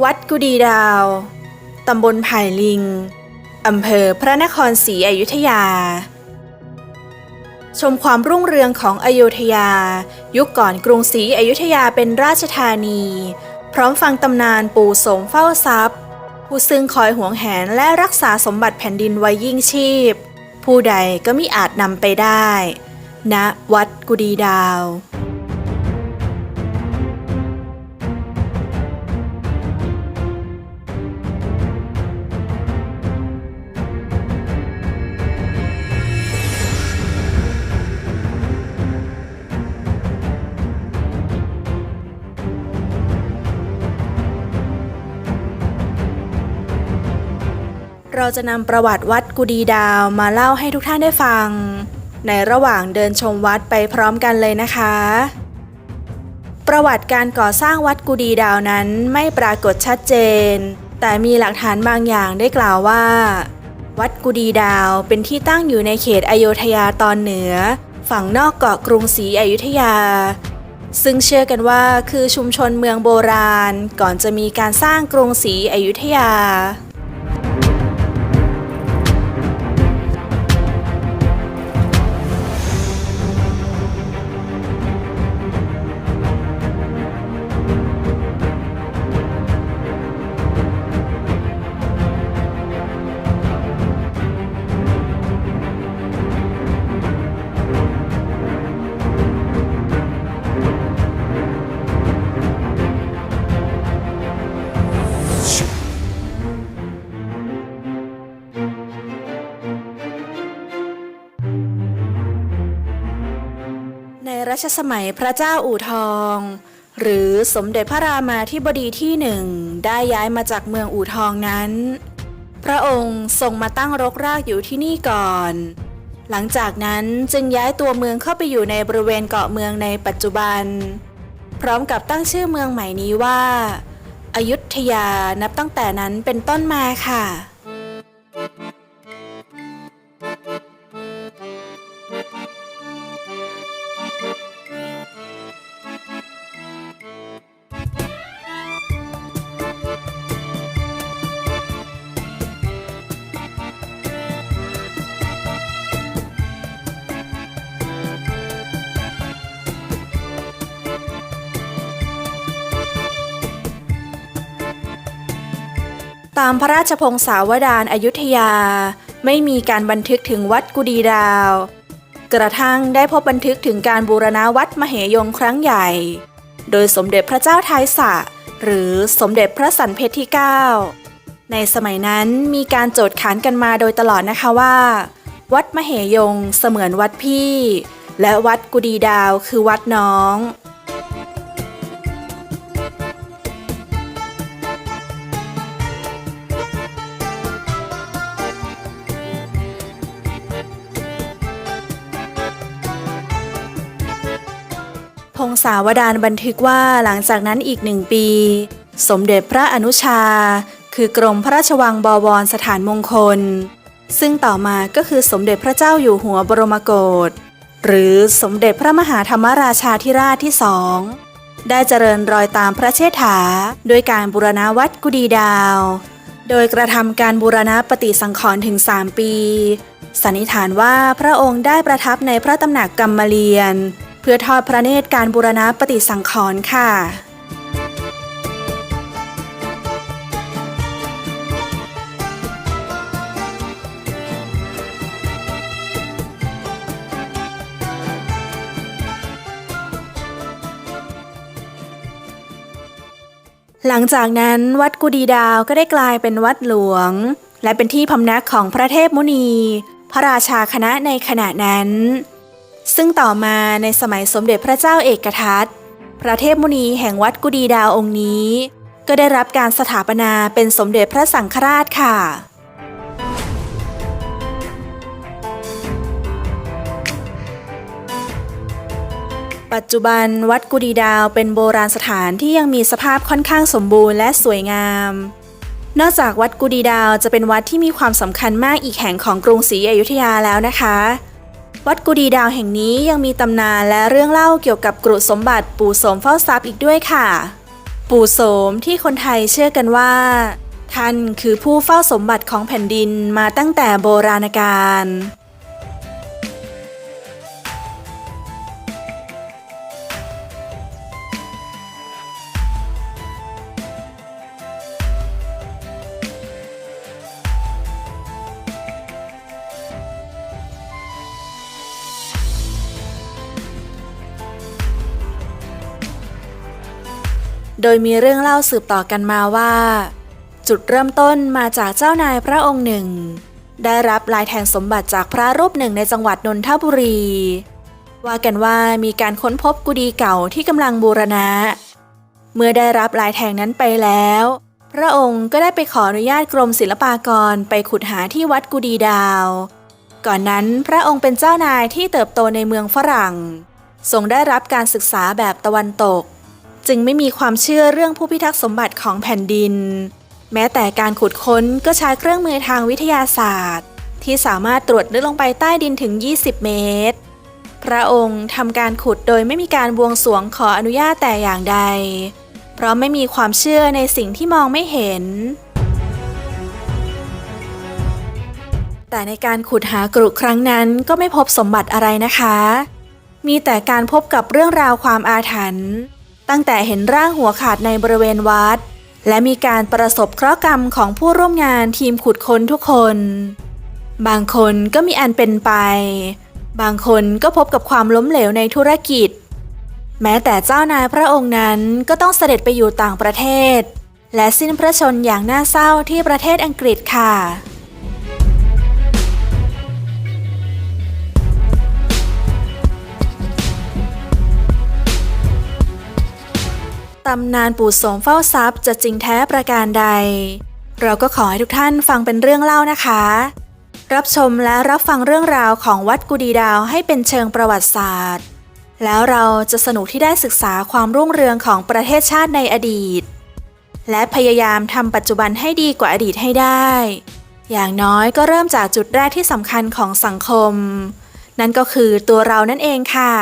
วัดกุดีดาว ตำบลไผ่ลิง อำเภอพระนครศรีอยุธยา ชมความรุ่งเรืองของอยุธยา ยุคก่อนกรุงศรีอยุธยาเป็นราชธานี พร้อมฟังตำนานปู่สมเฝ้าทรัพย์ ผู้ซึ่งคอยห่วงแหนและรักษาสมบัติแผ่นดินไว้ยิ่งชีพ ผู้ใดก็มิอาจนำไปได้ณวัดกุดีดาว เราจะนำประวัติวัดกุดีดาวมาเล่าให้ทุกท่านได้ฟัง ในระหว่างเดินชมวัดไปพร้อมกันเลยนะคะ ประวัติการก่อสร้างวัดกุดีดาวนั้นไม่ปรากฏชัดเจน แต่มีหลักฐานบางอย่างได้กล่าวว่า วัดกุดีดาวเป็นที่ตั้งอยู่ในเขตอโยธยาตอนเหนือ ฝั่งนอกเกาะกรุงศรีอยุธยา ซึ่งเชื่อกันว่าคือชุมชนเมืองโบราณ ก่อนจะมีการสร้างกรุงศรีอยุธยา รัชสมัยพระเจ้าอู่ทอง หรือสมเด็จพระรามาธิบดีที่หนึ่งได้ย้ายมาจากเมืองอู่ทองนั้น พระองค์ทรงมาตั้งรกรากอยู่ที่นี่ก่อน หลังจากนั้นจึงย้ายตัวเมืองเข้าไปอยู่ในบริเวณเกาะเมืองในปัจจุบัน พร้อมกับตั้งชื่อเมืองใหม่นี้ว่าอายุทยานับตั้งแต่นั้นเป็นต้นมาค่ะ ตามพระราชพงศาวดารอยุธยา ไม่มีการบันทึกถึงวัดกุดีดาว กระทั่งได้พบบันทึกถึงการบูรณาวัดมเหยงครั้งใหญ่ โดยสมเด็จพระเจ้าไทยสะ หรือสมเด็จพระสันเพชรที่ 9 ในสมัยนั้นมีการโจทย์ขานกันมาโดยตลอดนะคะว่า วัดมเหยงเสมือนวัดพี่ และวัดกุดีดาวคือวัดน้อง งศาวดารบันทึกว่าหลังจากนั้นอีกหนึ่งปี สมเด็จพระอนุชา คือกรมพระราชวังบวรสถานมงคล ซึ่งต่อมาก็คือสมเด็จพระเจ้าอยู่หัวบรมโกศหรือสมเด็จพระมหาธรรมราชาธิราชที่สองได้เจริญรอยตามพระเชษฐาด้วยการบูรณาวัดกุดีดาว โดยกระทำการบูรณะปฏิสังขรณ์ถึง 3 ปี สันนิษฐานว่าพระองค์ได้ประทับในพระตำหนักกรรมเลียน เพื่อทอดพระเนตรการบูรณะปฏิสังขรณ์ค่ะหลังจากนั้นวัดกุดีดาวก็ได้กลายเป็นวัดหลวง และเป็นที่พำนักของพระเทพมุนี พระราชาคณะในขณะนั้น ซึ่งต่อมาในสมัยสมเด็จพระเจ้าเอกทัตพระเทพมุนีแห่งวัดกุดีดาวองค์นี้ ก็ได้รับการสถาปนาเป็นสมเด็จพระสังฆราชค่ะปัจจุบันวัดกุดีดาวเป็นโบราณสถานที่ยังมีสภาพค่อนข้างสมบูรณ์และสวยงาม นอกจากวัดกุดีดาวจะเป็นวัดที่มีความสำคัญมากอีกแห่งของกรุงศรีอยุธยาแล้วนะคะ วัดกุดีดาวแห่งนี้ยังมีตำนานและเรื่องเล่าเกี่ยวกับกรุสมบัติปู่โสมเฝ้าทรัพย์อีกด้วยค่ะ ปู่โสมที่คนไทยเชื่อกันว่า ท่านคือผู้เฝ้าสมบัติของแผ่นดินมาตั้งแต่โบราณกาล โดยมีเรื่องเล่าสืบต่อกันมาว่า จุดเริ่มต้นมาจากเจ้านายพระองค์หนึ่ง ได้รับลายแทงสมบัติจากพระรูปหนึ่งในจังหวัดนนทบุรี ว่ากันว่ามีการค้นพบกุฏิเก่าที่กำลังบูรณะ เมื่อได้รับลายแทงนั้นไปแล้ว พระองค์ก็ได้ไปขออนุญาตกรมศิลปากรไปขุดหาที่วัดกุดีดาว ก่อนนั้นพระองค์เป็นเจ้านายที่เติบโตในเมืองฝรั่งทรงได้รับการศึกษาแบบตะวันตก จึงไม่มีความเชื่อเรื่องผู้พิทักษ์สมบัติของแผ่นดิน แม้แต่การขุดค้นก็ใช้เครื่องมือทางวิทยาศาสตร์ ที่สามารถตรวจลึกลงไปใต้ดินถึง 20 เมตร พระองค์ทำการขุดโดยไม่มีการบวงสรวงขออนุญาตแต่อย่างใด เพราะไม่มีความเชื่อในสิ่งที่มองไม่เห็น แต่ในการขุดหากรุครั้งนั้นก็ไม่พบสมบัติอะไรนะคะ มีแต่การพบกับเรื่องราวความอาถรรพ์ ตั้งแต่เห็นร่างหัวขาดในบริเวณวัด และมีการประสบเคราะห์กรรมของผู้ร่วมงานทีมขุดค้นทุกคน บางคนก็มีอันเป็นไป บางคนก็พบกับความล้มเหลวในธุรกิจ แม้แต่เจ้านายพระองค์นั้นก็ต้องเสด็จไปอยู่ต่างประเทศ และสิ้นพระชนอย่างน่าเศร้าที่ประเทศอังกฤษค่ะำนานปู่โสมเฝ้าทรัพย์จะจริงแท้ประการใด เราก็ขอให้ทุกท่านฟังเป็นเรื่องเล่านะคะ รับชมและรับฟังเรื่องราวของวัดกุดีดาวให้เป็นเชิงประวัติศาสตร์ แล้วเราจะสนุกที่ได้ศึกษาความรุ่งเรืองของประเทศชาติในอดีต และพยายามทำปัจจุบันให้ดีกว่าอดีตให้ได้ อย่างน้อยก็เริ่มจากจุดแรกที่สำคัญของสังคม นั่นก็คือตัวเรานั่นเองค่ะ